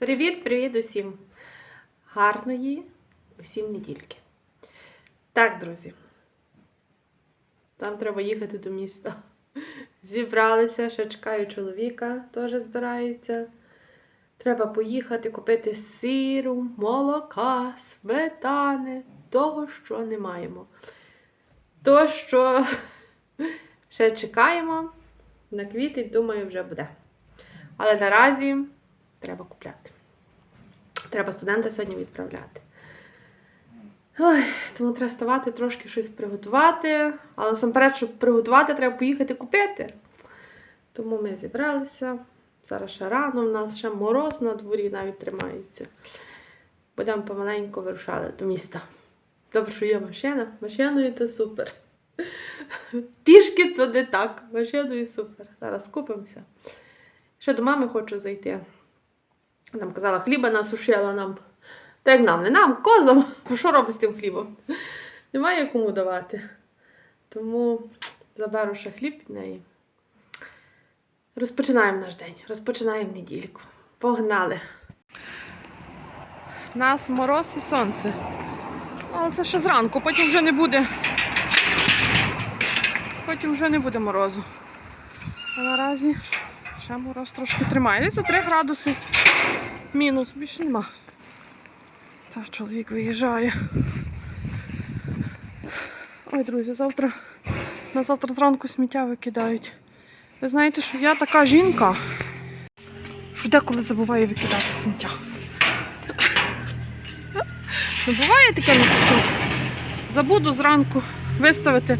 Привіт-привіт усім! Гарної усім недільки. Так, друзі. Там треба їхати до міста. Зібралися, ще чекаю чоловіка, теж збирається. Треба поїхати купити сиру, молока, сметани, того, що не маємо. То, що ще чекаємо, на квітень, думаю, вже буде. Але наразі треба купляти. Треба студента сьогодні відправляти. Ой, тому треба ставати трошки щось приготувати. Але насамперед, щоб приготувати, треба поїхати купити. Тому ми зібралися. Зараз ще рано, в нас ще мороз на дворі навіть тримається. Будемо помаленьку вирушали до міста. Добре, що є машина. Машиною то супер. Пішки то не так. Машиною супер. Зараз купимося. Ще до мами хочу зайти. Нам казала, хліба насушила нам. Та як нам, не нам, козам. Бо що робити з тим хлібом? Немає кому давати. Тому заберу ще хліб від неї. Розпочинаємо наш день. Розпочинаємо недільку. Погнали. У нас мороз і сонце. Але це ще зранку, потім вже не буде. Потім вже не буде морозу. А наразі ще мороз трошки тримає. Десь у 3 градуси. Мінус, більше нема. Так, чоловік виїжджає. Ой, друзі, завтра на завтра зранку сміття викидають. Ви знаєте, що я така жінка, що деколи забуваю викидати сміття. Ну, буває таке, ну, що забуду зранку виставити.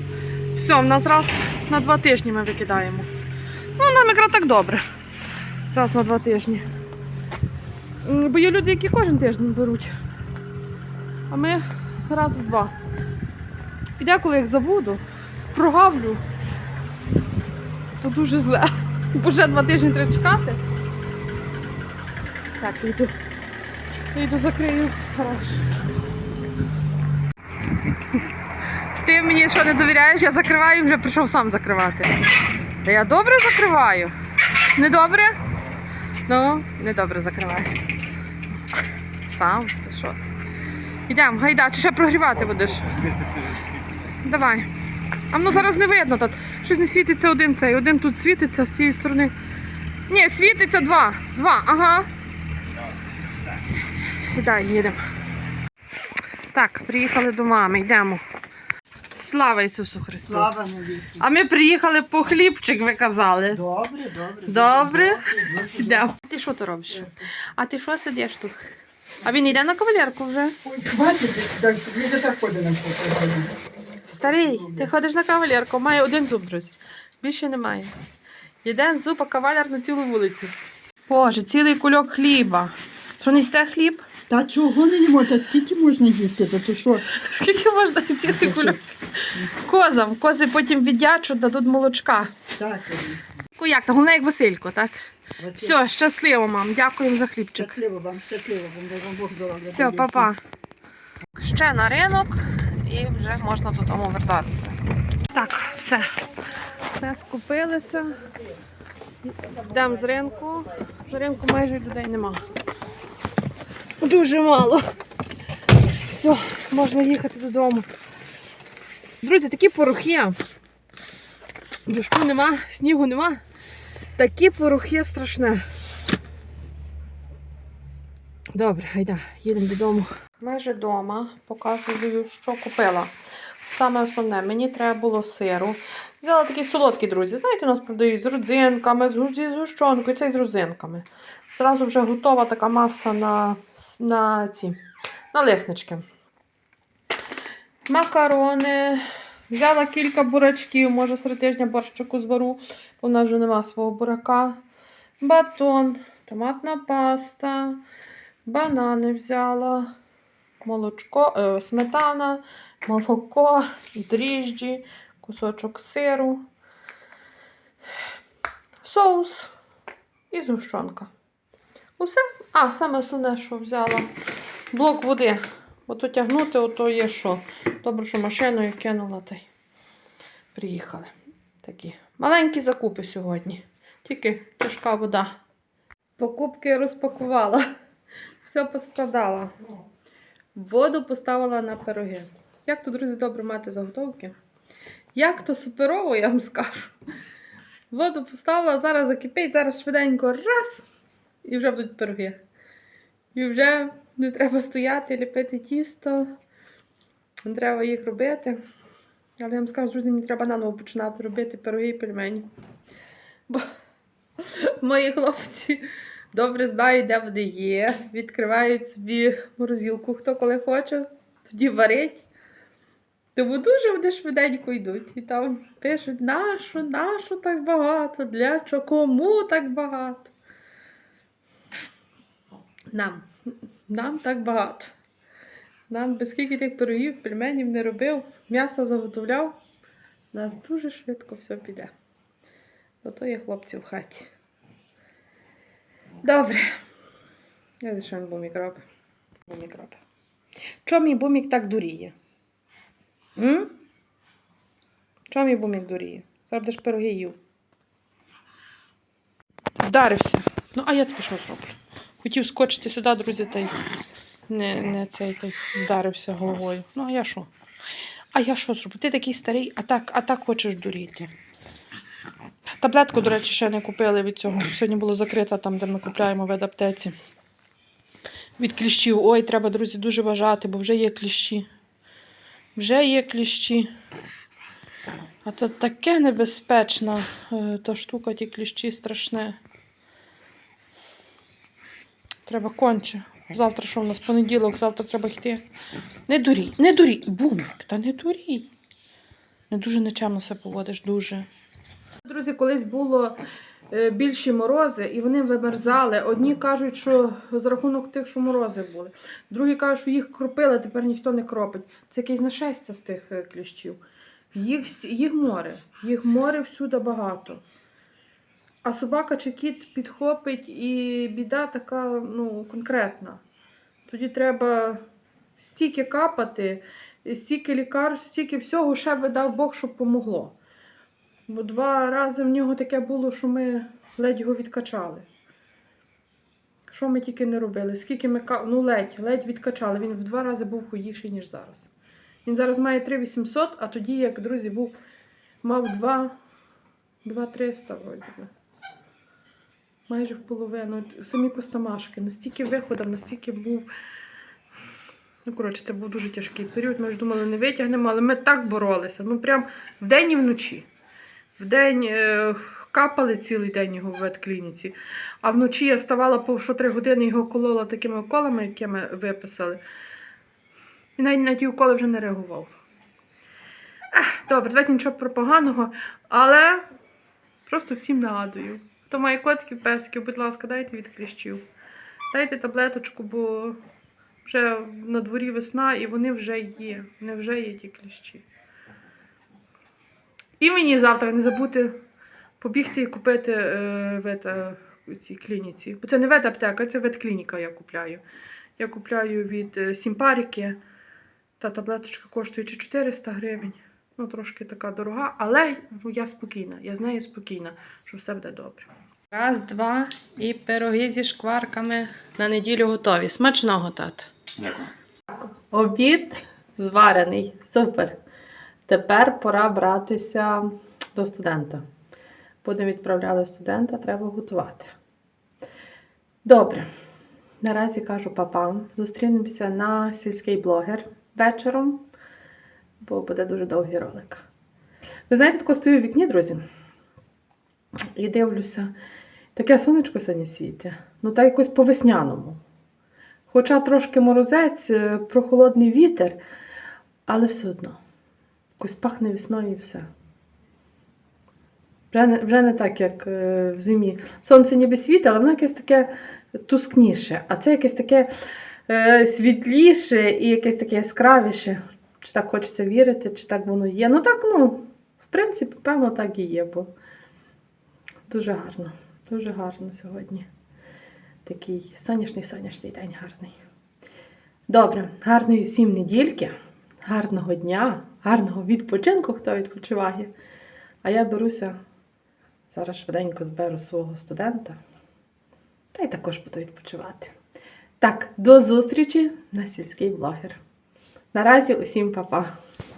Все, в нас раз на два тижні ми викидаємо. Ну, нам якраз так добре. Раз на два тижні. Бо є люди, які кожен тиждень беруть. А ми раз в два. І деколи їх забуду, прогавлю, то дуже зле. Бо вже два тижні треба чекати. Так, я йду. Я йду закрию гараж. Ти мені що не довіряєш, я закриваю, і вже прийшов сам закривати. Та я добре закриваю. Не добре? Ну, не добре закриваю. Сам, ти що? Йдемо, гайда, чи ще прогрівати будеш? Давай. А воно зараз не видно тут. Щось не світиться один цей. Один тут світиться з тієї сторони. Ні, світиться два. Два, ага. Сідай, їдемо. Так, приїхали до мами, йдемо. Слава Ісусу Христу! Слава навіки. А ми приїхали по хлібчик, ви казали. Добре, добре. Добре? добре. Йдемо. Ти що ти робиш? А ти що сидиш тут? А він йде на кавалерку вже. Ой, хватить, так, ми не так ходимо по програмі. Старий, ти ходиш на кавалерку, має один зуб, друзі. Більше немає. Один зуб, а кавалер на цілу вулицю. Боже, цілий кульок хліба. Що не сте хліб? Та чого не їмо? Та скільки можна їсти? Та то що? Скільки можна цілий кульок? Козам. Кози потім віддячуть, дадуть молочка. Так, як, та головне як Василько, так? Все, щасливо, мам. Дякуємо за хлібчик. Щасливо вам, щасливо вам, дай вам Бог здоров'я. Все, папа. Ще на ринок і вже можна додому вертатися. Так, все. Все скупилися. Йдемо з ринку. З ринку майже людей нема. Дуже мало. Все, можна їхати додому. Друзі, такі порохи. Дощу нема, снігу нема. Такі порохи страшне. Добре, гайда, їдемо додому. Майже вдома показую, що купила. Саме основне, мені треба було сиру. Взяла такі солодкі, друзі. Знаєте, у нас продають з родзинками, з гу- з гущонкою, цей з родзинками. Зразу вже готова така маса на, на ці на лиснички. Макарони. Взяла кілька бурачків, може серед тижня борщику звару, бо в нас вже нема свого бурака. Батон, томатна паста, банани взяла, молочко, е, сметана, молоко, дріжджі, кусочок сиру, соус і згущенка. Усе. А, саме основне, що взяла блок води. Ото тягнути, ото є що. Добре, що машиною кинула та й приїхали. Такі маленькі закупи сьогодні. Тільки тяжка вода. Покупки розпакувала. все поскладала. Воду поставила на пироги. Як то, друзі, добре мати заготовки? Як то суперово, я вам скажу. Воду поставила, зараз закипить, зараз швиденько раз, і вже будуть пироги. І вже не треба стояти, ліпити тісто. Не треба їх робити. Але я вам скажу, друзі, мені треба наново починати робити пироги і пельмені. Бо мої хлопці добре знають, де вони є. Відкривають собі морозилку, хто коли хоче, тоді варить. Тому дуже вони швиденько йдуть. І там пишуть, нащо, нащо так багато, для чого, кому так багато. Нам. Нам так багато. Нам без скільки тих пирогів, пельменів не робив, м'ясо заготовляв, у нас дуже швидко все піде. Зато є хлопці в хаті. Добре. Я він бумік робить. Бумік робить. Чому мій бумік так дуріє? М? Чому мій бумік дуріє? Зараз пироги їв. Вдарився. Ну, а я тобі що зроблю? Хотів скочити сюди, друзі, та й не, не цей та й вдарився головою. Ну, а я що? А я що зроблю? Ти такий старий, а так, а так хочеш дуріти. Таблетку, до речі, ще не купили від цього. Сьогодні було закрито там, де ми купляємо в аптеці. Від кліщів. Ой, треба, друзі, дуже вважати, бо вже є кліщі. Вже є кліщі. А це таке небезпечна е, та штука, ті кліщі страшне. Треба конче. Завтра що в нас понеділок, завтра треба йти. Не дурій, не дурій. Бумик, та не дурій. Не дуже нечемно себе поводиш, дуже. Друзі, колись було е, більші морози, і вони вимерзали. Одні кажуть, що за рахунок тих, що морози були. Другі кажуть, що їх кропили, тепер ніхто не кропить. Це якесь нашестя з тих е, кліщів. Їх, їх море. Їх море всюди багато. А собака чи кіт підхопить, і біда така ну, конкретна. Тоді треба стільки капати, стільки лікарств, стільки всього, ще би дав Бог, щоб помогло. Бо два рази в нього таке було, що ми ледь його відкачали. Що ми тільки не робили? Скільки ми ну ледь, ледь відкачали. Він в два рази був худіший, ніж зараз. Він зараз має 3800, а тоді, як друзі, був, мав 2, 2300 вроді. Майже в половину. Самі костомашки. Настільки виходив, настільки був. Ну, коротше, це був дуже тяжкий період. Ми ж думали, не витягнемо, але ми так боролися. Ну, прям вдень і вночі. Вдень е, капали цілий день його в ветклініці, а вночі я ставала по що три години його колола такими уколами, які ми виписали. І навіть на ті уколи вже не реагував. Ех, добре, давайте нічого про поганого, але просто всім нагадую. Хто має котиків, песків, будь ласка, дайте від кліщів. Дайте таблеточку, бо вже на дворі весна і вони вже є. Вони вже є ті кліщі. І мені завтра не забути побігти і купити е, вет, е, у цій клініці. Бо це не ветаптека, це ветклініка я купляю. Я купляю від е, Сімпаріки. Та таблеточка коштує чи 400 гривень. Ну, трошки така дорога, але я спокійна. Я з нею спокійна, що все буде добре. Раз, два і пироги зі шкварками на неділю готові. Смачного, тат. Дякую. Обід зварений. Супер. Тепер пора братися до студента. Будемо відправляти студента, треба готувати. Добре. Наразі кажу папам. Зустрінемося на сільський блогер вечором, бо буде дуже довгий ролик. Ви знаєте, тако стою в вікні, друзі, і дивлюся, таке сонечко сьогодні світить. Ну, так якось по-весняному. Хоча трошки морозець, е, прохолодний вітер, але все одно. Якось пахне весною і все. Вже не, вже не так, як е, в зимі. Сонце ніби світить, але воно якесь таке тускніше, а це якесь таке е, світліше і якесь таке яскравіше. Чи так хочеться вірити, чи так воно є. Ну так, ну, в принципі, певно, так і є, бо дуже гарно, дуже гарно сьогодні. Такий сонячний сонячний день гарний. Добре, гарної всім недільки, гарного дня, гарного відпочинку, хто відпочиває. А я беруся, зараз швиденько зберу свого студента. Та й також буду відпочивати. Так, до зустрічі на сільський блогер. Наразі усім па-па.